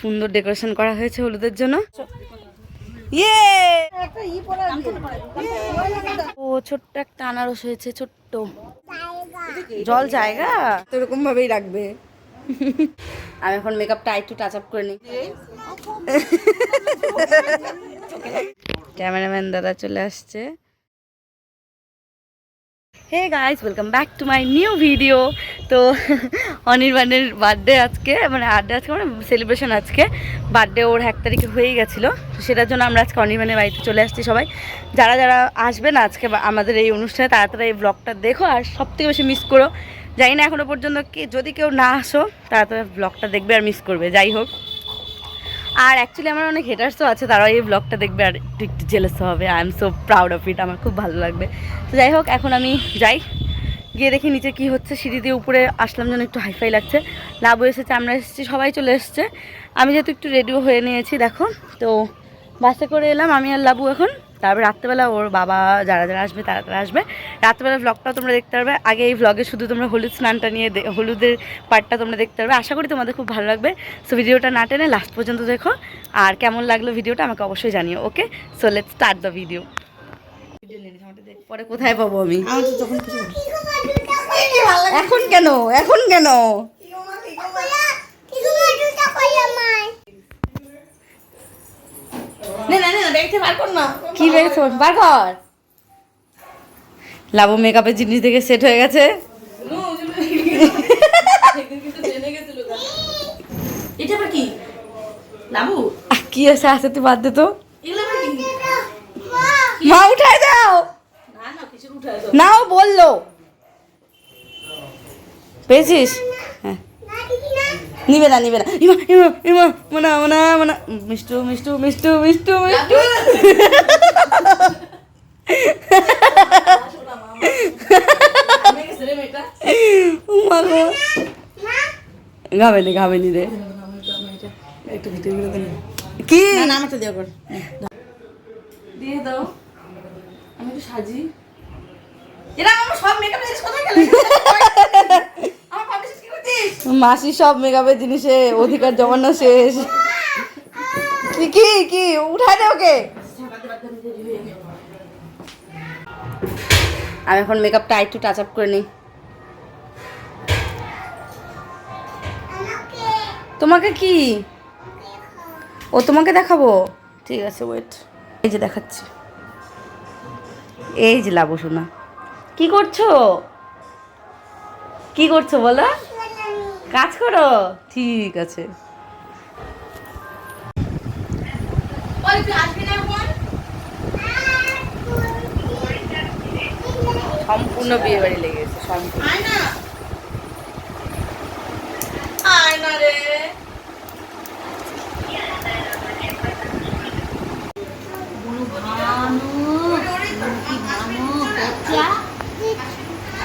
সুন্দর ডেকোরেশন করা হয়েছে হলুদের জন্য। ইয়ে! ও ছোট্ট একটা আনারস হয়েছে ছোট্ট। জল জায়গা? তো এরকম ভাবেই রাখবে। আমি এখন মেকআপটা একটু টাচ আপ করে নিই। ক্যামেরাম্যান দাদা চলে আসছে। Hey guys welcome back to my new video তো, অনির্বাণের বার্থডে আজকে মানে বার্থডে আজকে মানে সেলিব্রেশন আজকে। বার্থডে ওর এক তারিখে হয়ে গেছিল। তো সেটার জন্য আমরা আজকে অনির্বাণের বাড়িতে চলে আসছি সবাই। যারা যারা আসবে না আজকে আমাদের এই অনুষ্ঠানে, তারা তারা এই ব্লগটা দেখো আর সব থেকে বেশি মিস করো। জানি না এখনও পর্যন্ত কি, যদি কেউ না আসো, তারা তারা ব্লগটা দেখবে আর মিস করবে। যাই হোক। আর অ্যাকচুয়ালি আমার অনেক হেটার্সও আছে, তারাও এই ব্লগটা দেখবে আর একটু একটু জেলেস হবে। I am so proud of it আমার খুব ভালো লাগবে। তো যাই হোক, এখন আমি যাই। গিয়ে দেখি নিচে কি হচ্ছে, সিঁড়ি দিয়ে উপরে আসলাম যেন একটু হাইফাই লাগছে। লাবু এসেছে, আমরা এসেছি, সবাই চলে এসছে। আমি যেহেতু একটু রেডিও হয়ে নিয়েছি, দেখো। তো বাসে করে এলাম, আমি আর লাবু এখন। তারপর রাত্রেবেলা ওর বাবা যারা যারা আসবে তারা তারা আসবে। রাত্রেবেলা ব্লগটাও তোমরা দেখতে পারবে। আগে এই ব্লগে শুধু তোমরা হলুদ স্নানটা নিয়ে হলুদের পার্টটা তোমরা দেখতে পারবে। আশা করি তোমাদের খুব ভালো লাগবে। সো ভিডিওটা না টেনে লাস্ট পর্যন্ত দেখো। আর কেমন লাগল ভিডিওটা আমাকে অবশ্যই জানিও okay so let start the video পরে কোথায় পাবো আমি? এখন কেন? এখন কেন? কি বেরোছো বার কর। লাবু মেকআপের জিনিস দেখে সেট হয়ে গেছে। এটা আবার কি? আছে? আছে তুই বাদ দে তো। মা উঠাই দাও। না না উঠায় দাও। না ও বলল। পেয়েছিস? নিবে না নিবে না। ইমা ইমা ইমা মনা মনা মনা। মিষ্টু মিষ্টু মিষ্টু মিষ্টু মিষ্টু। রে। কি? দিয়ে দাও। আমি একটু সাজি। এরা আমার সব মেকআপ জিনিস কোথায় গেল আমার পাবলিশ কি করছিস মাসি সব মেকআপের জিনিসে, অধিকার জমানো শেষ। কি কি কি? উঠাই দে ওকে। আমি এখন মেকআপটা আর একটু টাচ আপ করে নিই। তোমাকে কি? ও তোমাকে দেখাবো? ঠিক আছে ওয়েট এই যে দেখাচ্ছি। এই যে লাবো শোনা কি করছ? কি করছ বলো? কাজ করো। ঠিক আছে। ওই তুই আসবি না এখন? সম্পূর্ণ বিয়ে বাড়ি লেগেছে সম্পূর্ণ। রে।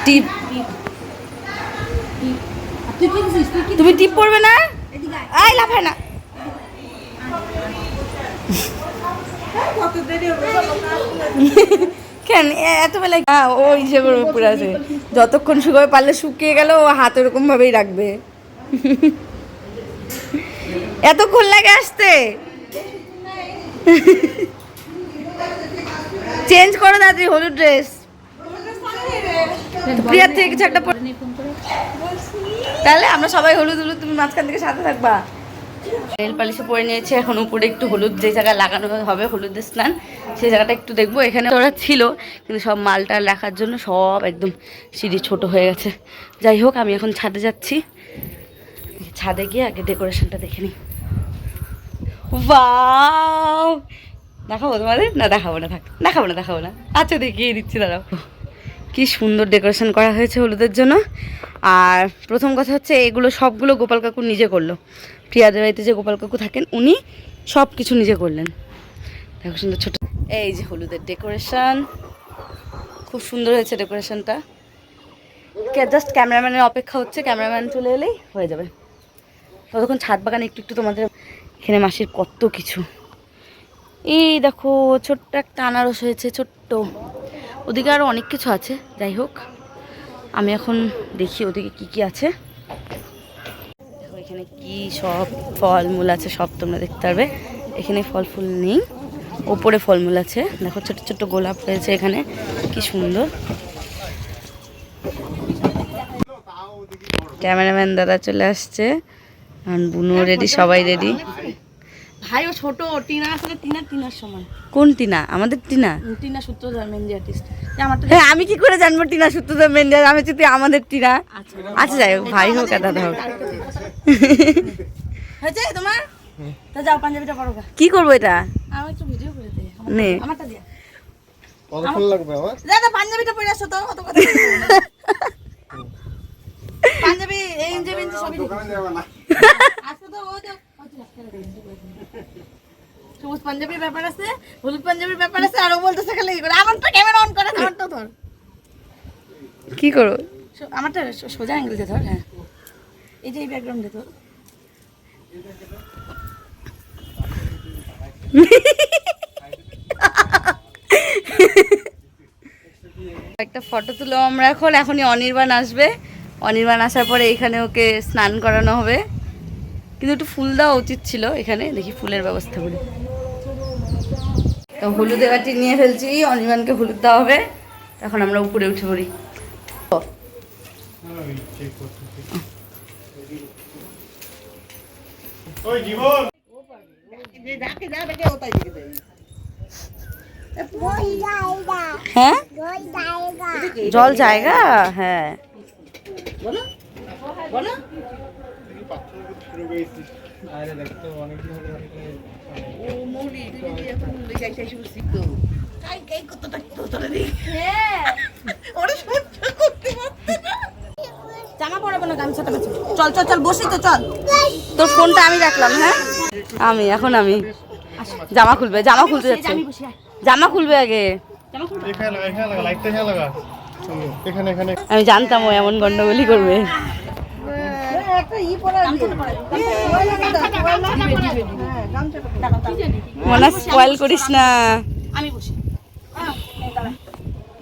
টিপ। তুমি টিপ পড়বে না? আই লাফায় না। কেন? এত বেলায় হ্যাঁ ওই যে করে আছে। যতক্ষণ শুকাবে পারলে শুকিয়ে গেল ও হাত ওরকম ভাবেই রাখবে। এতক্ষণ লাগে আসতে? চেঞ্জ করো তাড়াতাড়ি হলুদ ড্রেস। প্রিয়ার থেকে কিছু একটা পরে তাহলে আমরা সবাই হলুদ হলুদ, তুমি মাঝখান থেকে সাথে থাকবা। নেল পালিশে পরে নিয়েছে, এখন উপরে একটু হলুদ যে জায়গায় লাগানো হবে, হলুদের স্নান, সেই জায়গাটা একটু দেখব। এখানে ওরা ছিল, কিন্তু সব মালটা রাখার জন্য সব একদম সিঁড়ি ছোট হয়ে গেছে। যাই হোক, আমি এখন ছাদে যাচ্ছি। ছাদে গিয়ে আগে ডেকোরেশনটা দেখে নিই। দেখাবো তোমাদের? না, দেখাবো না, থাক। দেখাবো না দেখাবো না। আচ্ছা দেখিয়ে দিচ্ছি, দাঁড়াও। কি সুন্দর ডেকোরেশন করা হয়েছে হলুদের জন্য। আর প্রথম কথা হচ্ছে এগুলো সবগুলো গোপাল কাকু নিজে করল। প্রিয়াদের বাড়িতে যে গোপাল কাকু থাকেন, উনি সব কিছু নিজে করলেন। দেখো সুন্দর ছোট এই যে হলুদের ডেকোরেশন। খুব সুন্দর হয়েছে ডেকোরেশনটা। জাস্ট ক্যামেরাম্যানের অপেক্ষা হচ্ছে, ক্যামেরাম্যান চলে এলেই হয়ে যাবে। ততক্ষণ ছাদ বাগানে একটু একটু তোমাদের এখানে মাসির কত কিছু। এই দেখো, ছোট্ট একটা আনারস হয়েছে, ছোট্ট। ওদিকে আরও অনেক কিছু আছে, যাই হোক। আমি এখন দেখি ওদিকে কি কি আছে। দেখো এখানে কি সব ফলমূল আছে, সব তোমরা দেখতে পারবে। এখানে ফল ফুল নেই, ওপরে ফলমূল আছে। দেখো ছোট ছোট গোলাপ রয়েছে এখানে, কি সুন্দর। ক্যামেরাম্যান দাদা চলে আসছে বুনো রেডি সবাই রেডি ভাই ও ছোট টিনা আসলে টিনা টিনার সমান। কোন টিনা? আমাদের টিনা? টিনা সূত্রধর মেহেন্দি আর্টিস্ট হ্যাঁ আমি কি করে জানব টিনা সূত্রধর মেন্ডার আমি যদি আমাদের টিনা আচ্ছা। যাই হোক ভাই হোক আর দাদা হোক। হয়েছে তোমার? তো যাও পাঞ্জাবিটা পরো কি করব এটা? আমি একটু ভিডিও করে দিই। নে। আমারটা দিয়া। কতক্ষণ লাগবে আমার? দাদা পাঞ্জাবিটা পরে আসো তো অত কথা পাঞ্জাবি এই ইঞ্জি সবই আজকে তো তো ওই তো রাস্তায় রাখি, সবুজ পাঞ্জাবির ব্যাপার আছে হলুদ পাঞ্জাবির ব্যাপার আছে আর ও বলতেছে খালি এই করে। আমারটা ক্যামেরা অন করে আমারটা ধর। কি করব সো- আমারটা সোজা অ্যাঙ্গেল দিয়ে ধর হ্যাঁ। এই যে এই ব্যাকগ্রাউন্ডে ধর। একটা ফটো তুলো আমরা এখন এখনই অনির্বাণ আসবে। অনির্বাণ আসার পরে এখানে ওকে স্নান করানো হবে। কিন্তু একটু ফুল দেওয়া উচিত ছিল এখানে। দেখি ফুলের ব্যবস্থা করি। তো হলুদের বাটি নিয়ে ফেলছি অনির্বাণকে হলুদ দেওয়া হবে। এখন আমরা উপরে উঠে পড়ি। জীবন। হ্যাঁ? জল জায়গা? হ্যাঁ। জামা পরাবো না গামছাটা চল চল চল বসি তো চল। তোর ফোনটা আমি রাখলাম হ্যাঁ? আমি এখন আমি। জামা খুলবে জামা খুলতে যাচ্ছে। আমি বসি আয়। জামা খুলবে আগে। আমি জানতাম ও এমন গন্ডগোলই করবে। মনে স্পয়েল করিস না। আমি বসি।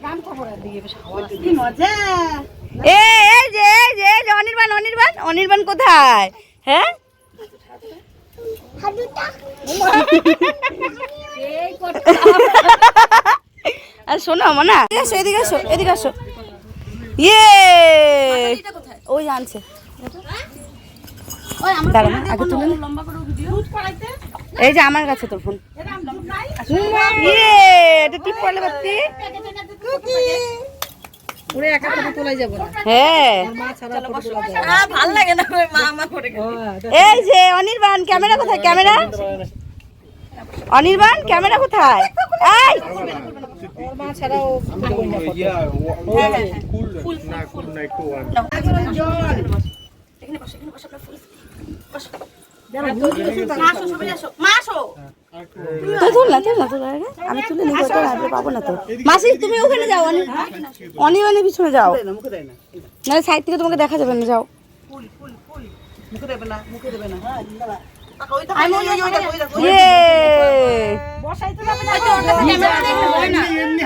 গামছা পরা দিয়ে বেশ হাওয়া কি মজা? এ যে এই যে এই যে অনির্বাণ অনির্বাণ অনির্বাণ কোথায়? হ্যাঁ? আর শোনো মনা। এদিকে আসো এদিকে আসো এদিকে আসো। ইয়ে! ওই আনছে। দাঁড়া আগে তুলে নে। লম্বা করে ভিডিও করাইতে এই যে আমার কাছে তোর ফোন। এরকম নাই? এটা টিপ পড়লে বাতি পুরো একা ফটো তোলাই যাব না। হ্যাঁ। ভালো লাগে না মা মা করে এই যে অনির্বাণ ক্যামেরা কোথায়? ক্যামেরা? অনির্বাণ ক্যামেরা কোথায়? এই! ফুল না ফুল। না একটু ওয়ান এখানে বসো এখানে বসো আপনার ফুল বসো না না আমি তুলে নিব তো আর পাবো না তো মাসি তুমি ওখানে যাও অনি অনির্বাণের পিছনে যাও না সাইড থেকে তোমাকে দেখা যাবে না যাও ইয়ে না না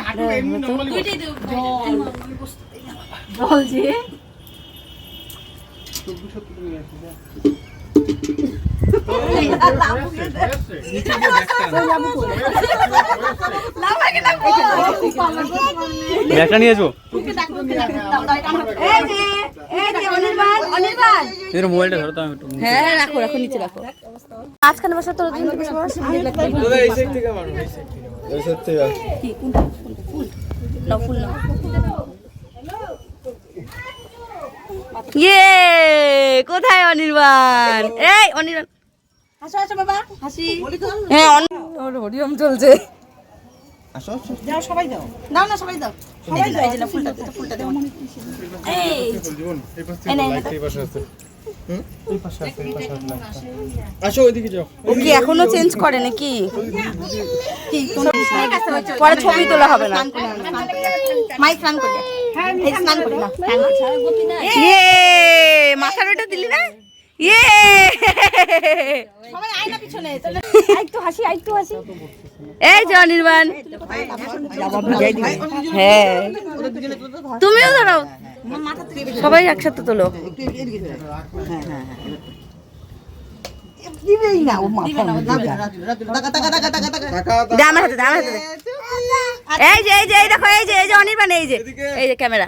দুইটাই দেব জল যে ব্যাগটা নিয়ে আসব এই যে এই যে অনির্বাণ অনির্বাণ এর মোবাইলটা ধরো তো আমি হ্যাঁ রাখো রাখো নিচে রাখো। মাঝখানে বসা তোর জন্য বসে বস সত্যি কি কোনটা? কোনটা? ফুল নাও ফুল নাও। ইয়ে কোথায় অনির্বাণ? এই অনির্বাণ। আসো আসো বাবা হাসি। হ্যাঁ হরিওম চলছে। আসো দাও সবাই দাও। দাও না সবাই দাও। সবাই দাও এই যে ফুলটা দাও ফুলটা দাও। এই জীবন এই পাশে এই পাশে আছে হুম? এই পাশে আছে এই পাশে আছে। আসো ওইদিকে যাও। ও কি এখনও চেঞ্জ করে নাকি? পরে ছবি তোলা হবে না। মাইক রান করে করি না ইয়ে মাথার ওটা দিলি না? ইয়ে! সবাই আয় না পিছনে একটু হাসি একটু হাসি। এই যে অনির্বাণ। হ্যাঁ। তুমিও ধরো। সবাই একসাথে তোলো। দিবেই না ও মাথা দে আমার হাতে আমার হাতে এই যে এই যে এই দেখো এই যে এই যে অনির্বাণ এই যে। এই যে ক্যামেরা।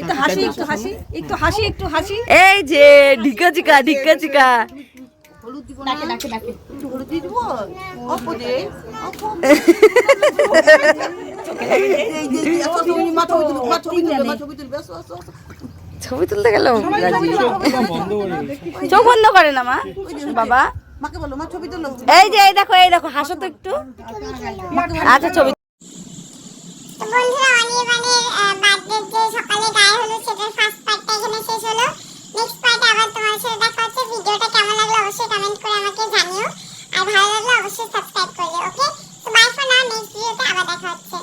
একটু হাসি একটু হাসি একটু হাসি একটু হাসি। এই যে ঢিকা চিকা ঢিকা চিকা ডাকে ডাকে ডাকে। একটু হলুদ মাকে বলো মা ছবি তোলো। এই যে এই দেখো এই দেখো হাসো তো একটু। আচ্ছা ছবি বন্ধুরা অনির্বাণের বার্থডের যে সকালে গায়ে হলো সেটার ফার্স্ট পার্টটা এখানে শেষ হলো। নেক্সট পার্টে আবার তোমার সাথে দেখা হচ্ছে। ভিডিওটা কেমন লাগল অবশ্যই কমেন্ট করে আমাকে জানিও। আর ভালো লাগলে অবশ্যই সাবস্ক্রাইব করবে ওকে তো বাই ফর নাও নেক্সট ভিডিওতে আবার দেখা হচ্ছে।